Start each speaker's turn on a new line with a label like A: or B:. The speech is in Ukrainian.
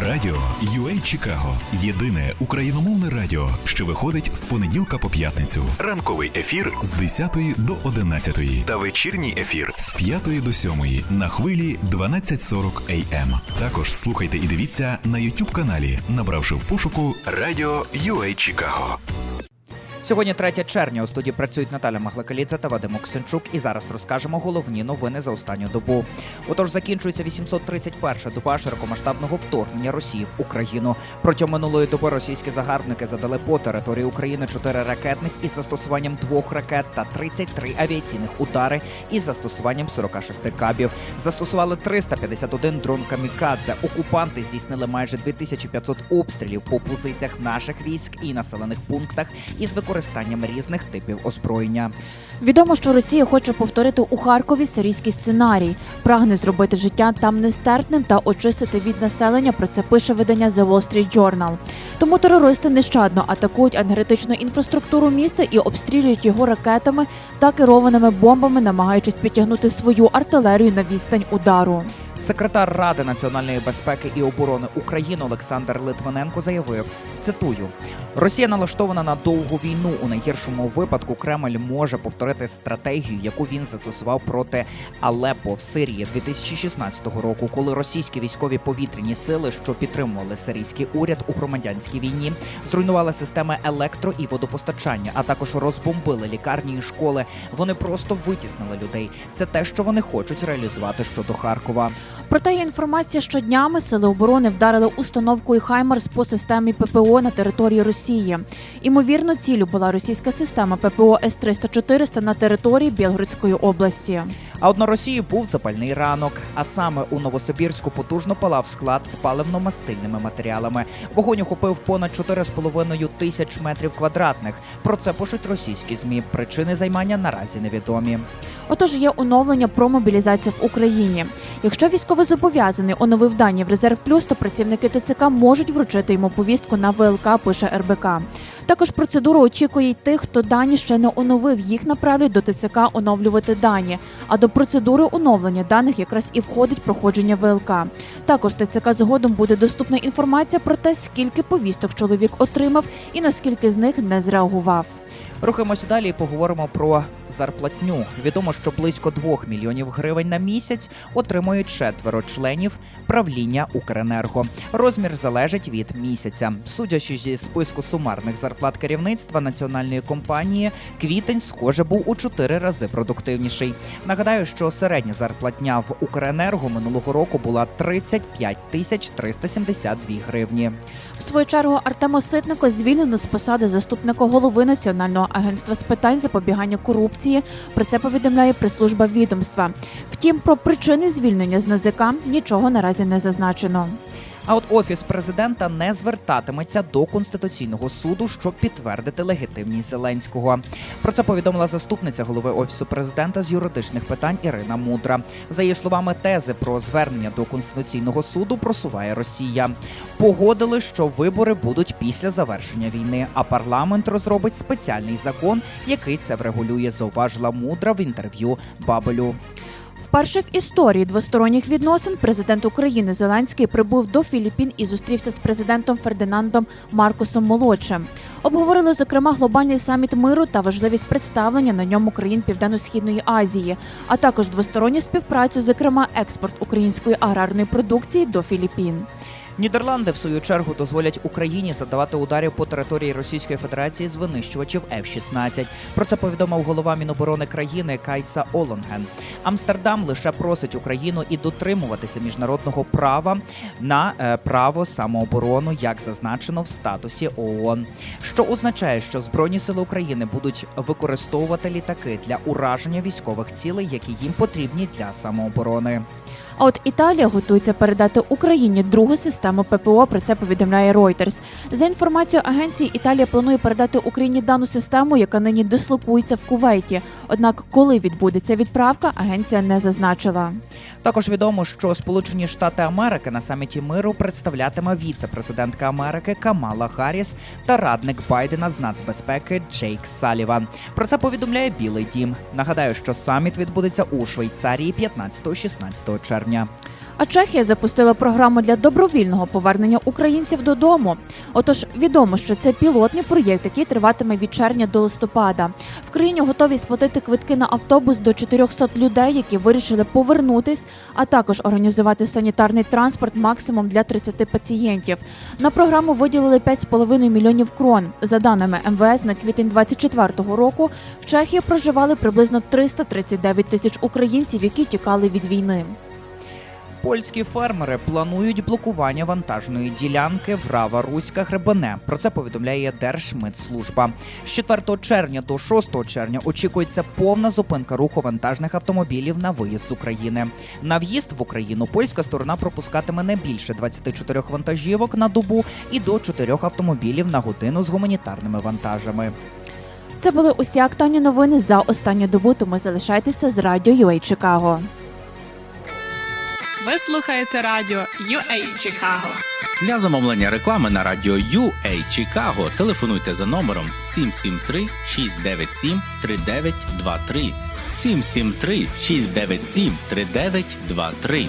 A: Радіо UA Чикаго. Єдине україномовне радіо, що виходить з понеділка по п'ятницю. Ранковий ефір з 10 до 11 та вечірній ефір з 5 до 7 на хвилі 12.40 AM. Також слухайте і дивіться на YouTube каналі, набравши в пошуку Радіо UA Чикаго.
B: Сьогодні 3 червня у студії працюють Наталя Маглакалідзе та Вадим Оксенчук. І зараз розкажемо головні новини за останню добу. Отож, закінчується 831-ша доба широкомасштабного вторгнення Росії в Україну. Протягом минулої доби російські загарбники задали по території України 4 ракетних із застосуванням двох ракет та 33 авіаційних удари із застосуванням 46 кабів. Застосували 351 дрон камікадзе. Окупанти здійснили майже 2500 обстрілів по позиціях наших військ і населених пунктах із використанням різних типів озброєння.
C: Відомо, що Росія хоче повторити у Харкові сирійський сценарій, прагне зробити життя там нестерпним та очистити від населення. Про це пише видання The Wall Street Journal. Тому терористи нещадно атакують енергетичну інфраструктуру міста і обстрілюють його ракетами та керованими бомбами, намагаючись підтягнути свою артилерію на відстань удару.
B: Секретар Ради національної безпеки і оборони України Олександр Литвиненко заявив: цитую: Росія налаштована на довгу війну. У найгіршому випадку Кремль може повторити стратегію, яку він застосував проти Алеппо в Сирії 2016 року, коли російські військові повітряні сили, що підтримували сирійський уряд у громадянській війні, зруйнували системи електро і водопостачання, а також розбомбили лікарні і школи. Вони просто витіснили людей. Це те, що вони хочуть реалізувати щодо Харкова.
C: Проте є інформація, що днями сили оборони вдарили установкою Хаймарс по системі ППО на території Росії. Імовірно, цілю була російська система ППО С-300-400 на території Білгородської області.
B: А от на Росії був запальний ранок. А саме у Новосибірську потужно палав склад з паливно-мастильними матеріалами. Вогонь охопив понад 4,5 тисяч метрів квадратних. Про це пишуть російські змі. Причини займання наразі невідомі.
C: Отож, є оновлення про мобілізацію в Україні. Якщо військовозобов'язаний оновив дані в резерв плюс, то працівники ТЦК можуть вручити йому повістку на ВЛК, пише РБК. Також процедура очікує й тих, хто дані ще не оновив. Їх направлять до ТЦК оновлювати дані. А до процедури оновлення даних якраз і входить проходження ВЛК. Також ТЦК згодом буде доступна інформація про те, скільки повісток чоловік отримав і наскільки з них не зреагував.
B: Рухаємося далі і поговоримо про зарплатню. Відомо, що близько 2 мільйонів гривень на місяць отримують четверо членів правління Укренерго. Розмір залежить від місяця. Судячи зі списку сумарних зарплат керівництва національної компанії, квітень, схоже, був у чотири рази продуктивніший. Нагадаю, що середня зарплатня в Укренерго минулого року була 35 тисяч 372 гривні.
C: В свою чергу Артема Ситника звільнено з посади заступника голови Національного агентства з питань запобігання корупції. Про це повідомляє прес-служба відомства. Втім, про причини звільнення з НАЗК нічого наразі не зазначено.
B: А от офіс президента не звертатиметься до конституційного суду, щоб підтвердити легітимність Зеленського. Про це повідомила заступниця голови офісу президента з юридичних питань Ірина Мудра. За її словами, тези про звернення до конституційного суду просуває Росія. Погодили, що вибори будуть після завершення війни, а парламент розробить спеціальний закон, який це врегулює. Зауважила мудра в інтерв'ю Бабелю.
C: Вперше в історії двосторонніх відносин президент України Зеленський прибув до Філіппін і зустрівся з президентом Фердинандом Маркосом Молодшим. Обговорили зокрема глобальний саміт миру та важливість представлення на ньому країн Південно-східної Азії, а також двосторонню співпрацю, зокрема експорт української аграрної продукції до Філіппін.
B: Нідерланди в свою чергу дозволять Україні задавати ударів по території Російської Федерації з винищувачів F-16. Про це повідомив голова Міноборони країни Кайса Олонген. Амстердам лише просить Україну і дотримуватися міжнародного права на е, право самооборону, як зазначено в статусі ООН, що означає, що збройні сили України будуть використовувати літаки для ураження військових цілей, які їм потрібні для самооборони.
C: А от Італія готується передати Україні другу систему ППО. Про це повідомляє Reuters. За інформацією агенції, Італія планує передати Україні дану систему, яка нині дислокується в Кувейті. Однак, коли відбудеться відправка, агенція не зазначила.
B: Також відомо, що Сполучені Штати Америки на саміті миру представлятиме віце-президентка Америки Камала Харріс та радник Байдена з нацбезпеки Джейк Саліван. Про це повідомляє Білий Дім. Нагадаю, що саміт відбудеться у Швейцарії 15-16 червня.
C: А Чехія запустила програму для добровільного повернення українців додому. Отож, відомо, що це пілотний проєкт, який триватиме від червня до листопада. В країні готові сплатити квитки на автобус до 400 людей, які вирішили повернутись, а також організувати санітарний транспорт максимум для 30 пацієнтів. На програму виділили 5,5 мільйонів крон. За даними МВС, на квітень 24-го року в Чехії проживали приблизно 339 тисяч українців, які тікали від війни.
B: Польські фермери планують блокування вантажної ділянки Врава Руська Гребене. Про це повідомляє Держмитслужба. З 4 червня до 6 червня очікується повна зупинка руху вантажних автомобілів на виїзд з України. На в'їзд в Україну польська сторона пропускатиме не більше 24 вантажівок на добу і до 4 автомобілів на годину з гуманітарними вантажами.
C: Це були усі актуальні новини за останню добу. Тому залишайтеся з радіо UA Чикаго.
D: Ви слухаєте радіо UA Чикаго.
E: Для замовлення реклами на радіо UA Чикаго телефонуйте за номером 773 697 3923 773 697 3923